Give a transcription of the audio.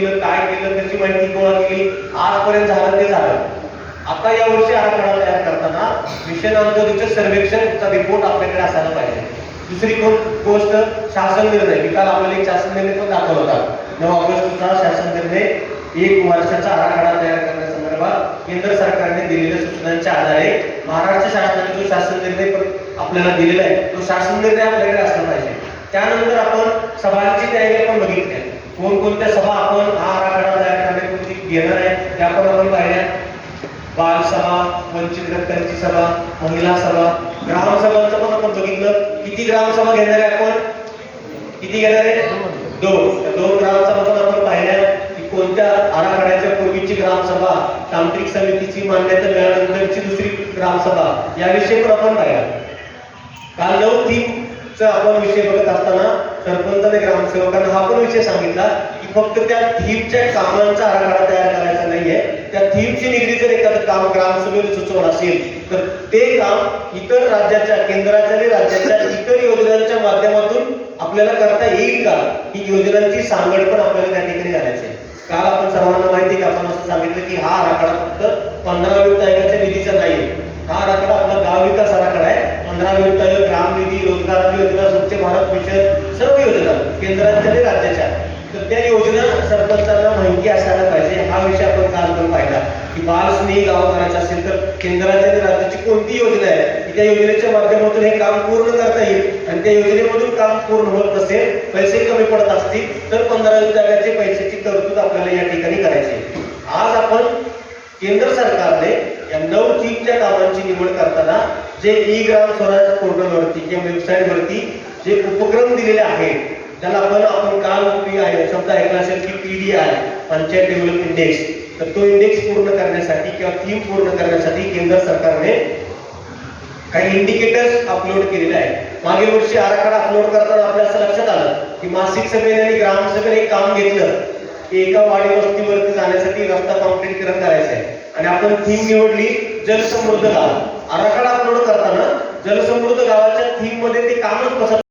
केलं काय केलं त्याची माहिती गोळा केली आजपर्यंत झालं ते झालं. आता या वर्षी आराखडा तयार करताना मिशन अंत्योदयचं सर्वेक्षणचा रिपोर्ट आपल्याकडे असायला पाहिजे. दुसरी गोष्ट शासन निर्णय. मी काल आपल्याला एक शासन निर्णय पण दाखवला होता. नऊ ऑगस्टचा शासन निर्णय एक वर्षाचा आराखडा तयार करण्यासंदर्भात केंद्र सरकारने दिलेल्या सूचनांच्या आधारे महाराष्ट्र शासनाने जो शासन निर्णय पण आपल्याला दिलेला आहे तो शासन निर्णय आपल्याकडे असला पाहिजे. त्यानंतर आपण सभांची तयारी पण बघितली आहे. कोणकोणत्या सभा आपण हा आराखडा तयार करण्यापूर्वी घेणार आहे त्या पण आपण पाहिल्या. बालसभा वंचित रक्तांची सभा महिला सभा ग्रामसभांचं पण आपण बघितलं. किती ग्रामसभा घेणार आहे आपण? किती घेणार आहे? दोन. दोन ग्रामसभा पण आपण पाहिल्या. की कोणत्या आराखड्याच्या पूर्वीची ग्रामसभा तांत्रिक समितीची मान्यता मिळाल्यानंतरची दुसरी ग्रामसभा याविषयी पण आपण पाहिला काल नऊ थीमचा आपण विषय बघत असताना सरपंचाने ग्रामसेवकांना हा पण विषय सांगितला की फक्त त्या थीमच्या कामांचा आराखडा तयार करायचा नाहीये. त्या थीमशी निगडीत जर एखादं काम ग्रामसभेने सुचवण असेल तर ते काम इतर राज्याच्या केंद्राच्या आणि राज्याच्या इतर योजनांच्या माध्यमातून आपल्याला करता येईल का? ही योजनांची सांगड पण आपल्याला त्या ठिकाणी करायची काल आपण सर्वांना माहिती की आपण असं सांगितलं की हा आराखडा फक्त पंधरा वित्त आयोगाच्या निधीचा नाही हा आराखडा आपला गाव विकास आराखडा आहे पंधरा वित्त आयोग ग्राम निधी रोजगार योजना स्वच्छ मिशन सर्व योजना केंद्राच्या आणि राज्याच्या तर त्या योजना सरपंचांना माहिती असायला पाहिजे. हा विषय आपण काल पण पाहिला की बालस्नेही गाव करायचं असेल तर केंद्राच्या आणि राज्याची कोणती योजना आहे? की त्या योजनेच्या माध्यमातून हे काम पूर्ण करता येईल आणि त्या योजनेमधून काम पूर्ण होत नसेल पैसे कमी पडत असतील तर पंधरा विभागाचे पैशाची तरतूद आपल्याला या ठिकाणी करायची आज आपण केंद्र सरकारने या नऊ थीमच्या कामांची निवड करताना जे ई ग्राम स्वराज पोर्टलवरती किंवा वेबसाईटवरती जे उपक्रम दिलेले आहेत त्याला आपण आपण काल पी आहे शब्द ऐकला असेल की पीडी आहे पंचायत डेव्हलप इंडेक्स तर तो इंडेक्स पूर्ण करण्यासाठी किंवा थीम पूर्ण करण्यासाठी केंद्र सरकारने काही इंडिकेटर्स अपलोड केलेले आहेत. मागील वर्षी आराखडा अपलोड करताना आपल्या असं लक्षात आलं की मासिक सभेने आणि ग्रामसभेने एक काम घेतलं की एका वाडी वस्तीवरती जाण्यासाठी रस्ता कॉन्क्रीटकरण करायचं आहे. आणि आपण थीम निवडली जलसमृद्ध गाव. आराखडा अपलोड करताना जलसमृद्ध गावाच्या थीममध्ये ते कामच बसत